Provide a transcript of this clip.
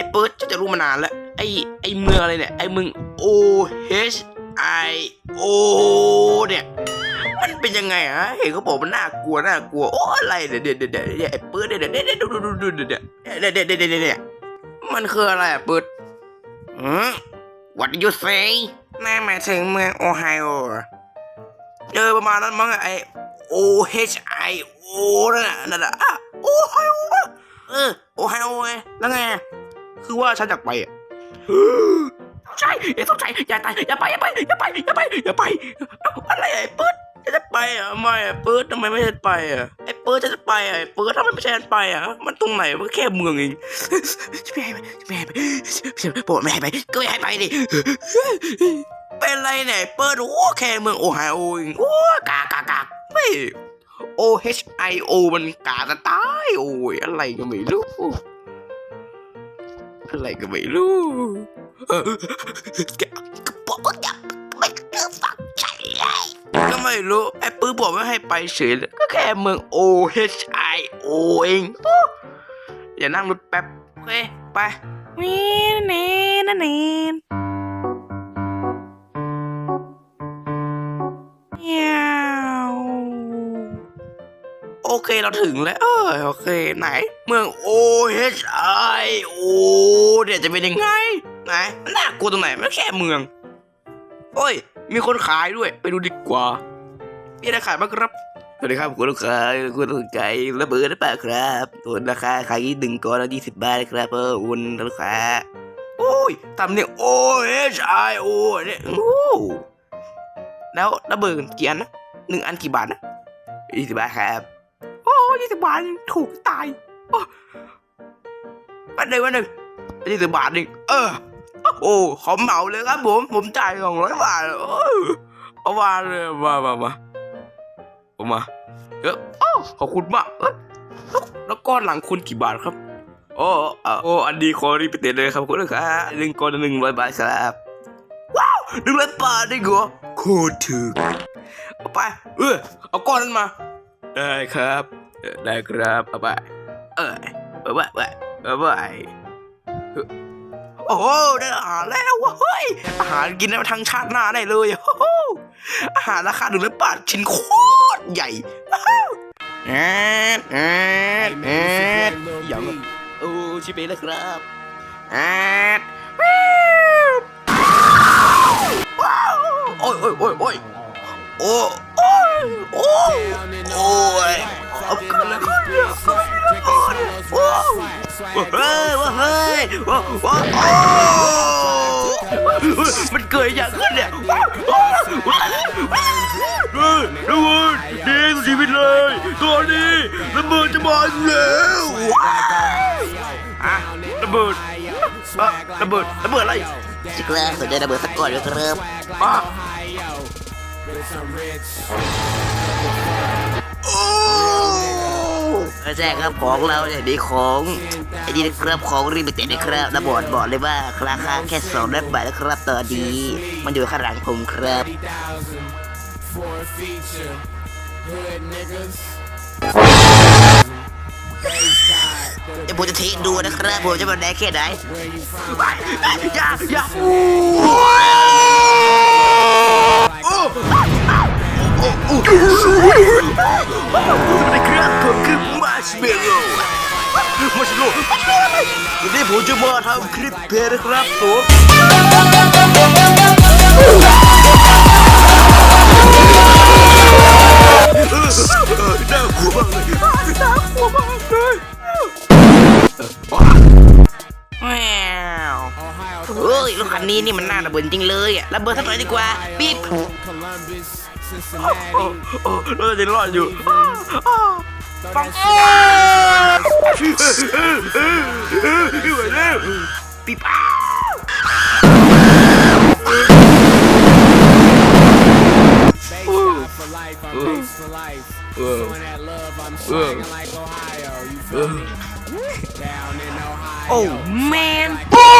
อ้เปิดจะจะรู้มานานแล้ว ไอ้ไอ้เมืองอะไรเนี่ย ไอ้มือง O H I O เนี่ย มันเป็นยังไงฮะ เห็นเขาบอกมันน่ากลัวน่ากลัว โอ้อะไรเดี๋ยวเดี๋ยวเดี๋ยวเดี๋ยวไอ้เปิดเดี๋ยวเดี๋ยวเดี๋ยวดูดูดูดูเดี๋ยวเดี๋ยวเดี๋ยวเดี๋ยวเดี๋ยวเดี๋ยวเดี๋ยมันคืออะไรอะเปิดอืม What do you say แม่หมายถึงเมืองโอไฮโอเจอประมาณนั้นมั้งไอ O H I O นั่นน่ะนั่นน่ะอะโอไฮโอเออโอไฮโอไงแล้วไง คือว่าฉันอยากไปอะใช่อย่าต้องใจอย่าตายอย่าไปอย่าไปอย่าไปอย่าไปอย่าไปเอ้าอะไรไอ้เปิดจะไปอะไม่อะเปิดทำไมไม่ให้ไปอะไอ้เปิดจะไปอะไอ้เปิดทำไมไม่ใช่ฉันไปอะมันตรงไหนมันแค่เมืองเองจะไม่ให้ไปจะไม่ให้ไปจะบอกไม่ให้ไปก็ไม่ให้ไปดิเป็นไรเนี่ยเปิดโอ้แค่เมืองโอไฮโอเองโอ้กากากากไม่ O H I O มันกาจะตายโอ้ยอะไรก็ไม่รู้ อะไรก็ไม่รู้แกบอกว่าไม่เกิดฝังใจเลยก็ไม่รู้ ไอ้ปื้อบอกไม่ให้ไปเฉยก็แค่เมือง O H I O เองโอ้อย่านั่งรถแป๊บโอเคไปวีนเนนเน เคเราถึงแล้วเออโอเคไหน เมือง O H I O เดี๋ยวจะเป็นยังไงไหนมันน่ากลัวตรงไหนไมันแค่เมือง โอ้ย มีคนขายด้วย ไปดูดีกว่ามีอะไรขายบ้างครับสวัสดีครับคุณลูกค้าคุณสนใจระเบิดหรือเปล่าครับตัวราคาขายหนึ่งก้อนละยี่สิบบาทครับเอออุ่นลูกค้าโอ้ยทำเนี่ย O H I O เนี่ยโอ้แล้วระเบิดกี่อันนะหนึ่งอันกี่บาทนะยี่สิบบาทครับ ยี่สิบบาทถูกตายวันหนึ่งวันหนึ่งยี่สิบบาทนี่เออ โอ้ขอเหมาเลยครับผมผมจ่ายสองร้อยบาทเอามาเลยมามามาเอามาเออโอ้ขอบคุณมากเอ้ยแล้วก้อนหลังคุณกี่บาทครับ โอ้อะโอ้อันดีคอรีบไปเต็ดเลยครับคุณลูกค้าหนึ่งก้อนหนึ่งร้อยบาทครับว้าวหนึ่งร้อยบาทได้เหรอโคตรถูกเอาไป เออเอาก้อนนั้นมา ได้ครับ ได้ครับเอาไปเออเอาไปไปเอาไปเออโอ้ได้อาหารแล้วเฮ้ยอาหารกินได้ทั้งชาติหน้าได้เลยโอ้โหอาหารราคาหนึ่งร้อยบาทชิ้นโคตรใหญ่แอดแอดแอดอย่างโอ้ชิเป้เลยครับแอดโอ้ยโอ้ยโอ้ยโอ้ยโอ้ยโอ้ย มันเกิดอย่างขึ้นเนี่ยเฮ้ยทุกคนดีสุดชีวิตเลยตอนนี้ระเบิดจะมาอีกแล้วอะระเบิดอะระเบิดระเบิดอะไรจิกเลอร์สนใจระเบิดสักก่อนเลยครับ ไม่ใช่ครับของเราเนี่ยดีของไอ้นี่นะครับของรีบิเต็ดนะครับระบอดบอกเลยว่าราคาแค่สองร้อยบาทนะครับตอนนี้มันอยู่ข้างหลังผมครับ เดี๋ยวผมจะเทสดูนะครับผมจะมาได้แค่ไหนอย่าอย่าโอ้โอ้โอ้ มาร์ชเมลโล่มาร์ชเมลโล่มาร์ชเมลโล่อะไรวันนี้ผมจะมาทำคลิปเพลงนะครับผมน่ากลัวมากเลยน่ากลัวมากเลยแมวเฮ้ยรถคันนี้นี่มันน่าระเบิดจริงเลยอะระเบิดสักหน่อยดีกว่าปิ๊บโอ้โอ้เราจะรอดอยู่ ฟังไม่ไ